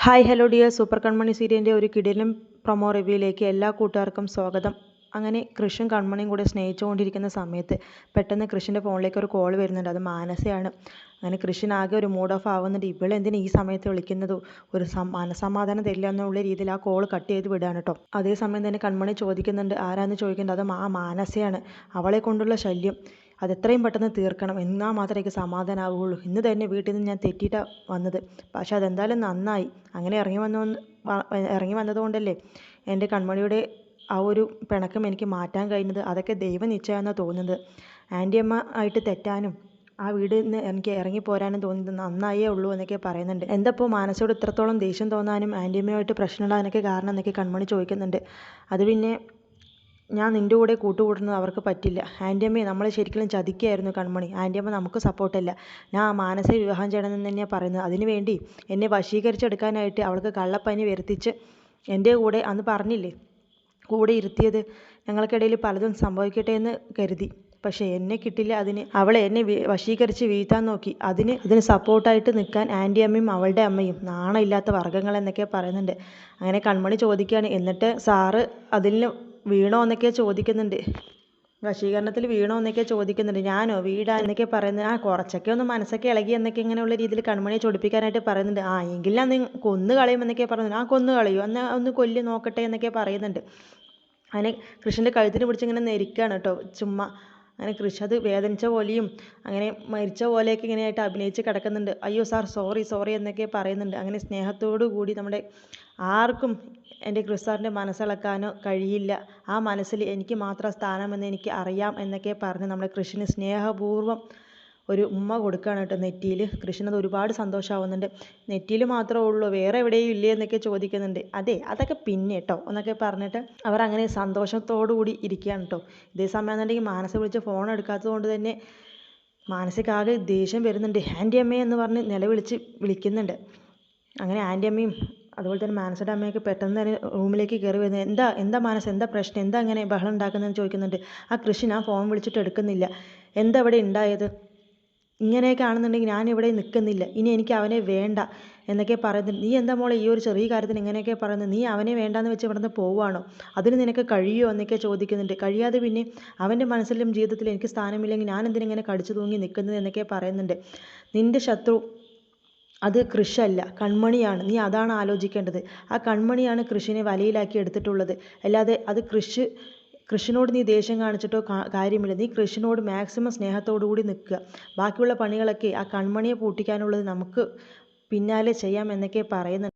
Hi hello dear super Kanmani സീരിയലിന്റെ ഒരു കിടിലും promo റിവ്യൂയിലേക്ക് എല്ലാ കൂട്ടുകാർക്കും സ്വാഗതം. അങ്ങനെ കൃഷും കൺമണിയും കൂടെ സ്നേഹിച്ചുകൊണ്ടിരിക്കുന്ന സമയത്ത് പെട്ടെന്ന് കൃഷിന്റെ ഫോണിലേക്ക് ഒരു കോൾ വരുന്നുണ്ട്. അത് മാനസയാണ്. അങ്ങനെ കൃഷിനാകെ ഒരു മൂഡ് ഓഫ് ആവുന്നുണ്ട്. ഇവളെന്തിനാ ഈ സമയത്ത് വിളിക്കുന്നത്? ഒരു മനസമാധാനം തരില്ല എന്നുള്ള രീതിയിൽ ആ കോൾ കട്ട് ചെയ്ത് വിടുകയാണ് കേട്ടോ അതേസമയം തന്നെ കൺമണി ചോദിക്കുന്നുണ്ട്. ആരാന്ന് ചോദിക്കുന്നുണ്ട് അത് ആ മാനസയാണ്. അവളെ കൊണ്ടുള്ള ശല്യം അത് എത്രയും പെട്ടെന്ന് തീർക്കണം. എന്നാൽ മാത്രമേ എനിക്ക് സമാധാനമാവുകയുള്ളൂ ഇന്ന് തന്നെ വീട്ടിൽ നിന്ന് ഞാൻ തെറ്റിയിട്ടാണ് വന്നത്. പക്ഷെ അതെന്തായാലും നന്നായി. അങ്ങനെ ഇറങ്ങി വന്നു ഇറങ്ങി വന്നതുകൊണ്ടല്ലേ എന്റെ കൺമണിയുടെ ആ ഒരു പിണക്കം എനിക്ക് മാറ്റാൻ കഴിഞ്ഞത് അതൊക്കെ ദൈവനിശ്ചയമെന്നാണ് തോന്നുന്നത്. ആന്റിയമ്മ ആയിട്ട് തെറ്റാനും ആ വീട് നിന്ന് എനിക്ക് ഇറങ്ങി പോരാനും തോന്നുന്നത് നന്നായേ ഉള്ളൂ എന്നൊക്കെ പറയുന്നുണ്ട്. എന്താ ഇപ്പോൾ മാനസോട് ഇത്രത്തോളം ദേഷ്യം തോന്നാനും ആന്റിയമ്മയുമായിട്ട് പ്രശ്നമുണ്ടാകാനൊക്കെ കാരണം എന്നൊക്കെ കൺമണി ചോദിക്കുന്നുണ്ട്. അത് പിന്നെ ഞാൻ നിന്റെ കൂടെ കൂട്ടുകൂടുന്നത് അവർക്ക് പറ്റില്ല. ആന്റിയമ്മയെ നമ്മളെ ശരിക്കും ചതിക്കുകയായിരുന്നു കൺമണി. ആന്റിയമ്മ നമുക്ക് സപ്പോർട്ടല്ല ഞാൻ ആ വിവാഹം ചെയ്യണമെന്ന് തന്നെയാണ് പറയുന്നത്. അതിനു വേണ്ടി എന്നെ വശീകരിച്ചെടുക്കാനായിട്ട് അവൾക്ക് കള്ളപ്പനി വരുത്തിച്ച് എന്റെ കൂടെ അന്ന് പറഞ്ഞില്ലേ? കൂടെ ഇരുത്തിയത് ഞങ്ങൾക്കിടയിൽ പലതും സംഭവിക്കട്ടെ എന്ന് കരുതി. പക്ഷേ എന്നെ കിട്ടില്ല അതിന്. അവളെ എന്നെ വശീകരിച്ച് വീഴ്ത്താൻ നോക്കി. അതിന് ഇതിന് സപ്പോർട്ടായിട്ട് നിൽക്കാൻ ആന്റി അമ്മയും അവളുടെ അമ്മയും നാണമില്ലാത്ത വർഗങ്ങൾ എന്നൊക്കെ പറയുന്നുണ്ട്. അങ്ങനെ കൺമണി ചോദിക്കുകയാണ് എന്നിട്ട് സാറ് അതിൽ വീണോ എന്നൊക്കെ ചോദിക്കുന്നുണ്ട്. വശീകരണത്തിൽ വീണോ എന്നൊക്കെ ചോദിക്കുന്നുണ്ട്. ഞാനോ വീടാ എന്നൊക്കെ പറയുന്നത്. ആ കുറച്ചൊക്കെ ഒന്ന് മനസ്സൊക്കെ ഇളകി എന്നൊക്കെ ഇങ്ങനെയുള്ള രീതിയിൽ കൺമണിയെ ചൊടിപ്പിക്കാനായിട്ട് പറയുന്നുണ്ട്. ആ എങ്കിലും അന്ന് കൊന്നു കളയും എന്നൊക്കെ പറയുന്നുണ്ട്. ആ കൊന്നു കളയൂ എന്നാൽ ഒന്ന് കൊല്ലി നോക്കട്ടെ എന്നൊക്കെ പറയുന്നുണ്ട്. അങ്ങനെ കൃഷ്ണന്റെ കഴുത്തിന് പിടിച്ച് ഇങ്ങനെ നെരിക്കുകയാണ് കേട്ടോ. ചുമ്മാ അങ്ങനെ കൃഷി അത് വേദനിച്ച പോലെയും അങ്ങനെ മരിച്ച പോലെയൊക്കെ ഇങ്ങനെയായിട്ട് അഭിനയിച്ച് കിടക്കുന്നുണ്ട്. അയ്യോ സാർ സോറി സോറി എന്നൊക്കെ പറയുന്നുണ്ട്. അങ്ങനെ സ്നേഹത്തോടു കൂടി നമ്മുടെ ആർക്കും എന്റെ ക്രിസ്സാറിന്റെ മനസ്സിളക്കാനോ കഴിയില്ല. ആ മനസ്സിൽ എനിക്ക് മാത്രം സ്ഥാനമെന്ന് എനിക്ക് അറിയാം എന്നൊക്കെ പറഞ്ഞ് നമ്മുടെ കൃഷിന് സ്നേഹപൂർവം ഒരു ഉമ്മ കൊടുക്കുകയാണ് കേട്ടോ നെറ്റിയിൽ. കൃഷ്ണത് ഒരുപാട് സന്തോഷമാവുന്നുണ്ട് നെറ്റിയിൽ മാത്രമേ ഉള്ളൂ വേറെ എവിടെയും ഇല്ലേ എന്നൊക്കെ ചോദിക്കുന്നുണ്ട്. അതെ അതൊക്കെ പിന്നെ കേട്ടോ എന്നൊക്കെ പറഞ്ഞിട്ട് അവർ അങ്ങനെ സന്തോഷത്തോടു കൂടി ഇരിക്കുകയാണ് കേട്ടോ. ഇതേ സമയം എന്നുണ്ടെങ്കിൽ മാനസ വിളിച്ച് ഫോൺ എടുക്കാത്തത് കൊണ്ട് തന്നെ മാനസികാകെ ദേഷ്യം വരുന്നുണ്ട്. ആന്റി അമ്മേ എന്ന് പറഞ്ഞ് നിലവിളിച്ച് വിളിക്കുന്നുണ്ട്. അങ്ങനെ ആന്റി അമ്മയും അതുപോലെ തന്നെ മാനസയുടെ അമ്മയൊക്കെ പെട്ടെന്ന് തന്നെ റൂമിലേക്ക് കയറി വരുന്നത്. എന്താ എന്താ മാനസ് എന്താ പ്രശ്നം? എന്താ അങ്ങനെ ബഹളം ഉണ്ടാക്കുന്നതെന്ന് ചോദിക്കുന്നുണ്ട്. ആ കൃഷി ആ ഫോൺ വിളിച്ചിട്ട് എടുക്കുന്നില്ല. എന്താ ഇവിടെ ഉണ്ടായത്? ഇങ്ങനെയൊക്കെ ആണെന്നുണ്ടെങ്കിൽ ഞാൻ ഇവിടെ നിൽക്കുന്നില്ല. ഇനി എനിക്ക് അവനെ വേണ്ട എന്നൊക്കെ പറയുന്നുണ്ട് നീ എന്താ മോളെ ഈ ഒരു ചെറിയ കാര്യത്തിന് ഇങ്ങനെയൊക്കെ പറയുന്നത്? നീ അവനെ വേണ്ടാന്ന് വെച്ച് ഇവിടുന്ന് പോവുകയാണോ? അതിന് നിനക്ക് കഴിയുമോ എന്നൊക്കെ ചോദിക്കുന്നുണ്ട്. കഴിയാതെ പിന്നെ അവന്റെ മനസ്സിലും ജീവിതത്തിലും എനിക്ക് സ്ഥാനമില്ലെങ്കിൽ ഞാൻ എന്തിനിങ്ങനെ കടിച്ചു തൂങ്ങി നിൽക്കുന്നത് എന്നൊക്കെ പറയുന്നുണ്ട്. നിന്റെ ശത്രു അത് കൃഷല്ല കൺമണിയാണ്. നീ അതാണ് ആലോചിക്കേണ്ടത്. ആ കൺമണിയാണ് കൃഷിനെ വലയിലാക്കി എടുത്തിട്ടുള്ളത്. അല്ലാതെ അത് കൃഷി കൃഷിനോട് നീ ദേഷ്യം കാണിച്ചിട്ടോ കാര്യമില്ല. നീ കൃഷിനോട് മാക്സിമം സ്നേഹത്തോടു കൂടി നിൽക്കുക. ബാക്കിയുള്ള പണികളൊക്കെ ആ കൺമണിയെ പൂട്ടിക്കാനുള്ളത് നമുക്ക് പിന്നാലെ ചെയ്യാം എന്നൊക്കെ പറയുന്നുണ്ട്.